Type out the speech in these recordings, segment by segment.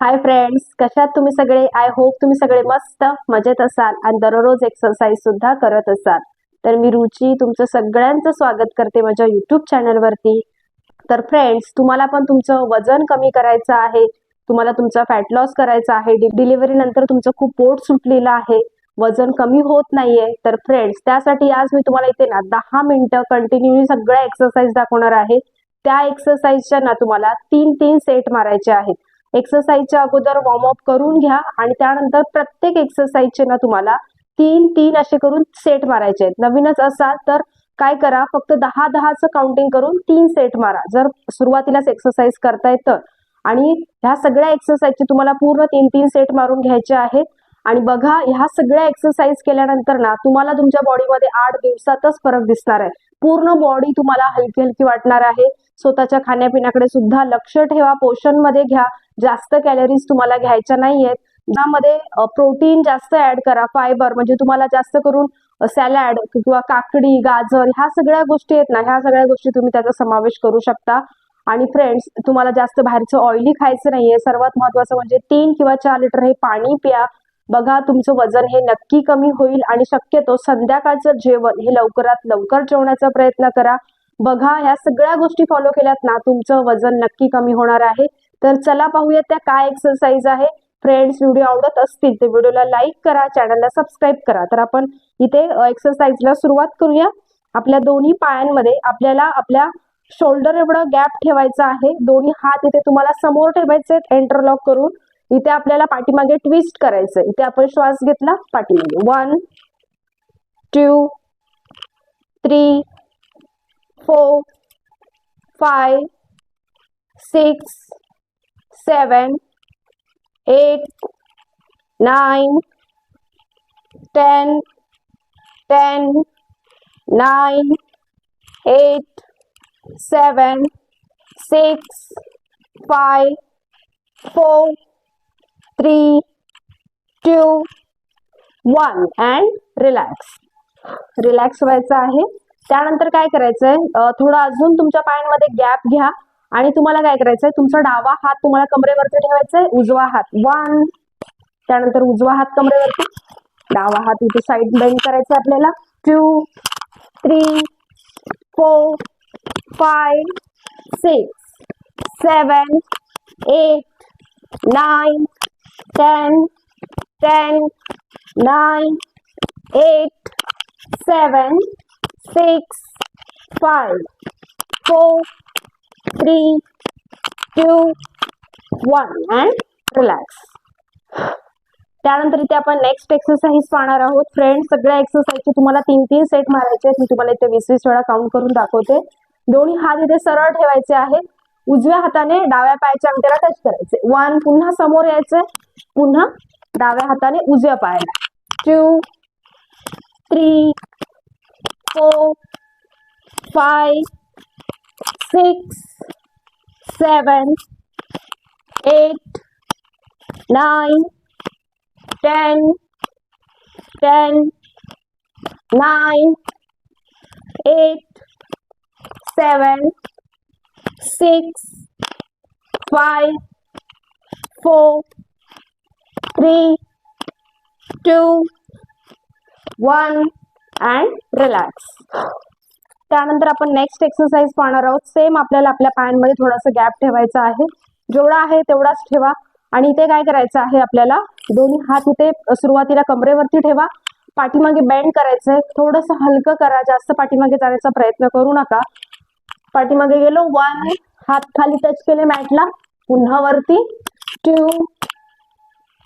Hi friends कशात तुम्ही सगळे? आय होप तुम्ही सगळे मस्त मजेत असाल आणि दररोज एक्सरसाइज सुद्धा करत असाल. तर मी रुची तुमचं सगळ्यांचं स्वागत करते माझ्या युट्यूब चॅनलवरती तर फ्रेंड्स तुम्हाला पण तुमचं वजन कमी करायचं आहे तुम्हाला तुमचा फॅट लॉस करायचा आहे डिलिव्हरी नंतर तुमचं खूप पोट सुटलेलं आहे वजन कमी होत नाहीये. तर फ्रेंड्स त्यासाठी आज मी तुम्हाला इथे ना दहा मिनिटं कंटिन्यू सगळ्या एक्सरसाइज दाखवणार आहे. त्या एक्सरसाइजच्या ना तुम्हाला तीन तीन सेट मारायचे आहेत. एक्सरसाइजच्या अगोदर वॉर्मअप करून घ्या आणि त्यानंतर प्रत्येक एक्सरसाइजचे ना तुम्हाला तीन तीन असे करून सेट मारायचे आहेत. नवीनच असाल तर काय करा फक्त दहा दहाचं काउंटिंग करून तीन सेट मारा. जर सुरुवातीलाच एक्सरसाइज करताय तर आणि ह्या सगळ्या एक्सरसाइजचे तुम्हाला पूर्ण तीन तीन सेट मारून घ्यायचे आहेत. आणि बघा ह्या सगळ्या एक्सरसाइज केल्यानंतर ना तुम्हाला तुमच्या बॉडीमध्ये आठ दिवसातच फरक दिसणार आहे. पूर्ण बॉडी तुम्हाला हलकी हलकी वाटणार आहे. स्वतःच्या खाण्यापिण्याकडे सुद्धा लक्ष ठेवा. पोषणमध्ये घ्या. जास्त कॅलरीज तुम्हाला घ्यायच्या नाहीयेत. त्यामध्ये प्रोटीन जास्त ऍड करा. फायबर म्हणजे तुम्हाला जास्त करून सॅलॅड किंवा काकडी गाजर ह्या सगळ्या गोष्टी आहेत ना ह्या सगळ्या गोष्टी तुम्ही त्याचा समावेश करू शकता. आणि फ्रेंड्स तुम्हाला जास्त बाहेरचं ऑइली खायचं नाहीये. सर्वात महत्वाचं म्हणजे तीन किंवा चार लिटर हे पाणी प्या. बघा तुमचं वजन हे नक्की कमी होईल आणि शक्यतो संध्याकाळचं जेवण हे लवकरात लवकर जेवण्याचा प्रयत्न करा. बघा ह्या सगळ्या गोष्टी फॉलो केल्यात ना तुमचं वजन नक्की कमी होणार आहे. तर चला पाहूया त्या काय एक्सरसाइज आहे. फ्रेंड्स व्हिडिओ आवडत असतील तर व्हिडिओला लाईक करा चॅनलला सबस्क्राईब करा. तर आपण इथे एक्सरसाइजला सुरुवात करूया. आपल्या दोन्ही पायांमध्ये आपल्याला आपल्या शोल्डर एवढं गॅप ठेवायचा आहे. दोन्ही हात इथे तुम्हाला समोर ठेवायचे आहेत एंटरलॉक करून. इथे आपल्याला पाठीमागे ट्विस्ट करायचंय. इथे आपण श्वास घेतला, पाठीमागे. One two three four five six seven eight nine ten ten nine eight seven six five four three two, one and relax relax व्हायचं आहे. त्यानंतर काय करायचंय? थोडं अजून तुमच्या पायांमध्ये गॅप घ्या. आणि तुम्हाला काय करायचंय? तुमचा डावा हात तुम्हाला कमरेवरती ठेवायचा आहे उजवा हात. वन त्यानंतर उजवा हात कमरेवरती. डावा हात इथे साईड बेंड करायचा आपल्याला. Two three four five six seven eight nine ten ten nine eight seven six five four three two one and relax त्यानंतर इथे आपण नेक्स्ट एक्सरसाइज पाहणार आहोत. फ्रेंड सगळ्या एक्सरसाइजचे तुम्हाला तीन तीन सेट मारायचे आहेत. मी तुम्हाला इथे वीस वीस वेळा काउंट करून दाखवते. दोन्ही हात इथे सरळ ठेवायचे आहेत. उजव्या हाताने डाव्या पायाच्या अंगठ्याला टच करायचे. वन पुन्हा समोर यायचंय पुन्हा डाव्या हाताने उजव्या पायाला. Two three four five six seven eight nine ten ten nine eight seven six five four three two, one and relax त्यानंतर आपण नेक्स्ट एक्सरसाइज पाहणार आहोत. सेम आपल्याला आपल्या पायांमध्ये थोडासा गॅप ठेवायचा आहे. जेवढा आहे तेवढाच ठेवा. आणि इथे काय करायचं आहे आपल्याला? दोन्ही हात इथे सुरुवातीला कमरेवरती ठेवा. पाठीमागे बेंड करायचंय. थोडंसं हलकं करा. जास्त पाठीमागे जाण्याचा प्रयत्न करू नका. पाठीमागे गेलो. वन हात खाली टच केले मॅटला. पुन्हा वरती. Two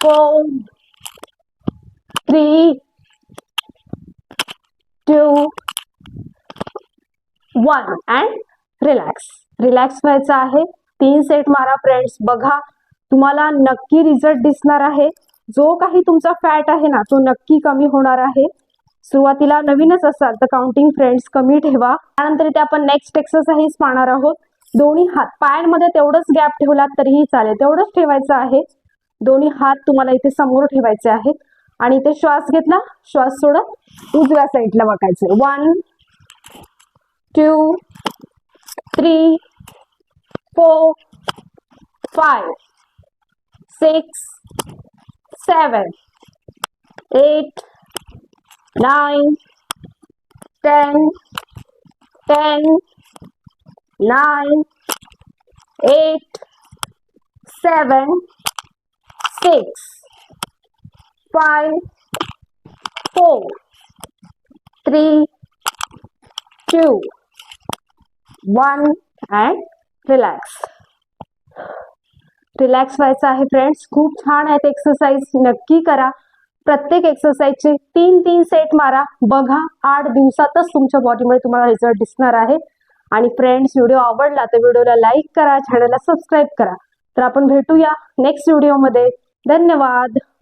four, three, two, one and relax relax व्हायचं आहे. तीन सेट मारा फ्रेंड्स बघा तुम्हाला नक्की रिझल्ट दिसणार आहे. जो काही तुमचा फॅट आहे ना तो नक्की कमी होणार आहे. सुरुवातीला नवीनच असाल तर काउंटिंग फ्रेंड्स कमी ठेवा. त्यानंतर इथे आपण नेक्स्ट एक्सरसाइज पाहणार आहोत. दोन्ही हात पायांमध्ये तेवढंच गॅप ठेवलात तरीही चालेल. तेवढंच ठेवायचं आहे. दोन्ही हात तुम्हाला इथे समोर ठेवायचे आहेत. आणि इथे श्वास घेतला श्वास सोडत उजव्या साईडला वाकायचे. One two three four five six seven eight nine ten ten nine eight seven six, five, four, three, two, one and relax. Relax व्हायचं आहे फ्रेंड्स खूप छान आहेत एक्सरसाइज नक्की करा. प्रत्येक एक्सरसाइजचे तीन तीन सेट मारा. बघा आठ दिवसातच तुमच्या बॉडीमध्ये तुम्हाला रिझल्ट दिसणार आहे. आणि फ्रेंड्स व्हिडिओ आवडला तर व्हिडिओला लाईक करा चॅनलला सबस्क्राईब करा. तर आपण भेटूया नेक्स्ट व्हिडिओमध्ये धन्यवाद.